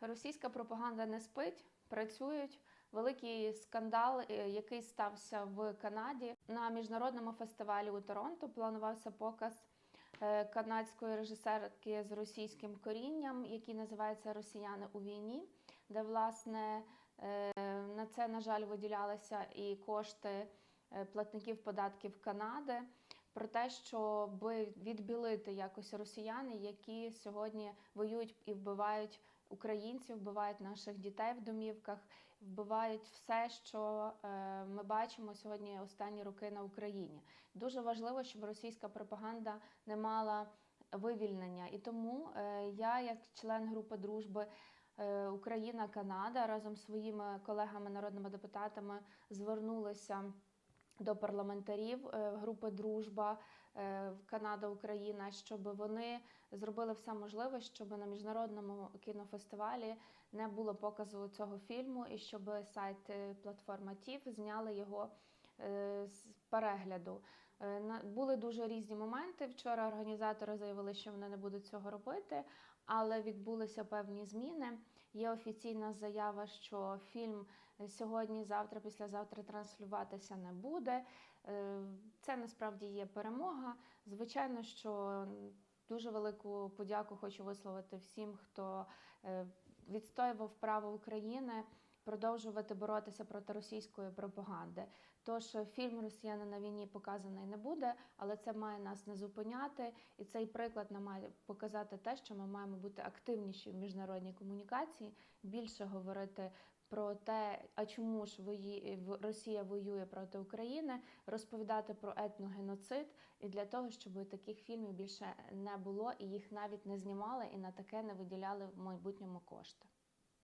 Російська пропаганда не спить, працюють. Великий скандал, е, який стався в Канаді на міжнародному фестивалі у Торонто, планувався показ е, канадської режисерки з російським корінням, який називається Росіяни у війні, де власне е, на це, на жаль, виділялися і кошти платників податків Канади. Про те, щоб відбілити якось росіяни, які сьогодні воюють і вбивають українців, вбивають наших дітей в домівках, вбивають все, що е, ми бачимо сьогодні останні роки на Україні. Дуже важливо, щоб російська пропаганда не мала вивільнення. І тому е, я, як член групи дружби. е, Україна, Канада разом з своїми колегами, народними депутатами звернулися до парламентарів е, групи Дружба е, Канада Україна, щоб вони зробили все можливе, щоб на міжнародному кінофестивалі не було показу цього фільму, і щоб сайт е, платформа ТІВ зняли його з перегляду. Е, Були дуже різні моменти. Вчора організатори заявили, що вони не будуть цього робити, але відбулися певні зміни. Є офіційна заява, що фільм сьогодні, завтра, післязавтра транслюватися не буде. Е, Це насправді є перемога. Звичайно, що дуже велику подяку хочу висловити всім, хто е, відстоював право України. Продовжувати боротися проти російської пропаганди. Тож е, фільм Росіяни на війні показаний не буде, але це має нас не зупиняти, і цей приклад нам має показати те, що ми маємо бути активніші в міжнародній комунікації, більше говорити про те, а чому ж вої- Росія воює проти України, розповідати про етногеноцид, і для того, щоб таких фільмів більше не було, і їх навіть не знімали, і на таке не виділяли в майбутньому кошти.